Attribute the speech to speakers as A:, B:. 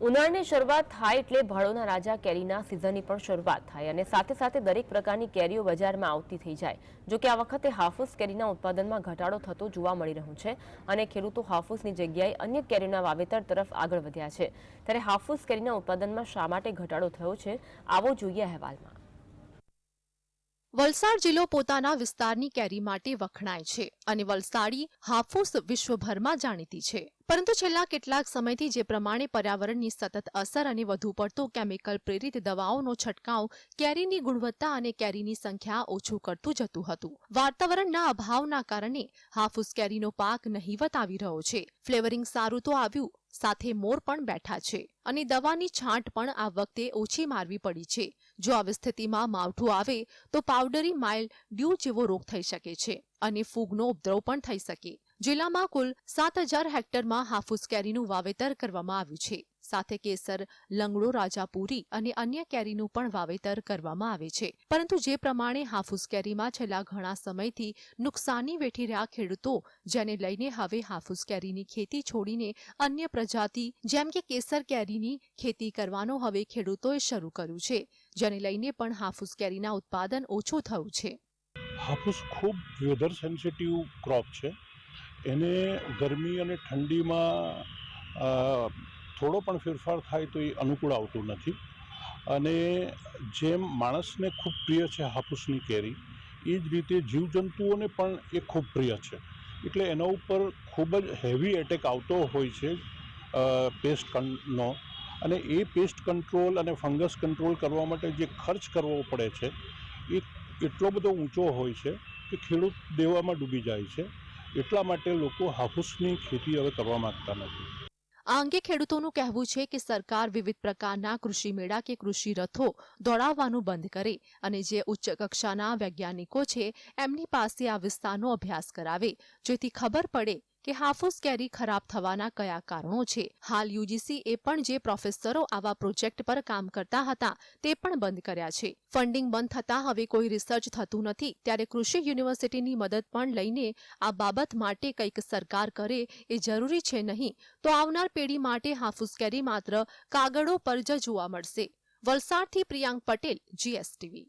A: ઉનાળાની શરૂઆત થાય એટલે ભાડોના રાજા કેરીના સિઝનની પણ શરૂઆત થાય અને સાથે સાથે દરેક પ્રકારની કેરીઓ બજારમાં આવતી થઈ જાય. જો કે આ વખતે હાફૂસ કેરીના ઉત્પાદનમાં ઘટાડો થતો જોવા મળી રહ્યો છે અને ખેડૂતો હાફૂસની જગ્યાએ અન્ય કેરીઓના વાવેતર તરફ આગળ વધ્યા છે. ત્યારે હાફૂસ કેરીના ઉત્પાદનમાં શા માટે ઘટાડો થયો છે, આવો જોઈએ અહેવાલમાં.
B: વલસાડ જિલ્લો પોતાના વિસ્તારની કેરી માટે વખણાય છે અને વલસાડી હાફૂસ વિશ્વભરમાં જાણીતી છે. પરંતુ છેલ્લા કેટલાક સમયથી જે પ્રમાણે પર્યાવરણની સતત અસર અને વધુ પડતો કેમિકલ પ્રેરિત દવાઓનો છંટકાવ કેરીની ગુણવત્તા અને કેરીની સંખ્યા ઓછું કરતું જતું હતું. વાતાવરણના અભાવના કારણે હાફૂસ કેરીનો પાક નહીવત આવી રહ્યો છે. ફ્લેવરિંગ સારું તો આવ્યું, સાથે મોર પણ બેઠા છે. અને દવાની છાંટ પણ આ વખતે ઓછી મારવી પડી છે. જો આવી સ્થિતિમાં માવઠું આવે, તો પાવડરી માઇલ ડ્યુ જેવો રોગ થઈ શકે છે અને ફૂગનો ઉપદ્રવ પણ થઈ શકે. જિલ્લામાં કુલ સાત હજાર હેક્ટરમાં હાફૂસ કેરીનું વાવેતર કરવામાં આવ્યું છે. સાથે કેસર, લંગડો, રાજાપુરી અને અન્ય કેરીનું પણ વાવેતર કરવામાં આવે છે. પરંતુ જે પ્રમાણે હાફૂસ કેરીમાં છેલ્લા ઘણા સમયથી નુકસાની વેઠી રહ્યા ખેડૂતો, જેને લઈને હવે હાફૂસ કેરીની ખેતી છોડીને અન્ય પ્રજાતિ, જેમ કે કેસર કેરીની ખેતી કરવાનો હવે ખેડૂતોએ શરૂ કર્યું છે, જેને લઈને પણ હાફૂસ કેરીના ઉત્પાદન ઓછું થયું છે.
C: હાફૂસ ખૂબ વેધર સેન્સિટિવ ક્રોપ છે. એને ગરમી અને ઠંડીમાં થોડો પણ ફેરફાર થાય તો એ અનુકૂળ આવતું નથી. અને જેમ માણસને ખૂબ પ્રિય છે હાફૂસની કેરી, એ જ રીતે જીવજંતુઓને પણ એ ખૂબ પ્રિય છે. એટલે એના ઉપર ખૂબ જ હેવી એટેક આવતો હોય છે પેસ્ટ નો. અને એ પેસ્ટ કંટ્રોલ અને ફંગસ કંટ્રોલ કરવા માટે જે ખર્ચ કરવો પડે છે, એ એટલો બધો ઊંચો હોય છે કે ખેડૂત દેવામાં ડૂબી જાય છે. એટલા માટે લોકો હાફૂસની ખેતી હવે કરવા માંગતા નથી.
B: આ અંગે ખેડૂતોનું કહેવું છે કે સરકાર વિવિધ પ્રકારના કૃષિ મેળા કે કૃષિ રથો દોડાવવાનું બંધ કરે અને જે ઉચ્ચ કક્ષાના વૈજ્ઞાનિકો છે, એમની પાસે આ વિસ્તારનો અભ્યાસ કરાવે. જેથી ખબર પડે કે હાફૂસ કેરી ખરાબ થવાના કયા કારણો છે? હાલ યુજીસી એ પણ જે પ્રોફેસરો આવા પ્રોજેક્ટ પર કામ કરતા હતા, તે પણ બંધ કર્યા છે. ફંડિંગ બંધ થતાં હવે કોઈ રિસર્ચ થતું નથી, ત્યારે કૃષિ યુનિવર્સિટીની મદદ પણ લઈને આ બાબત માટે કંઈક સરકાર કરે એ જરૂરી છે નહીં, તો આવનાર પેઢી માટે હાફૂસ કેરી માત્ર કાગળો પર જ જોવા મળશે. વલસાડથી પ્રિયાંક પટેલ, જીએસટીવી.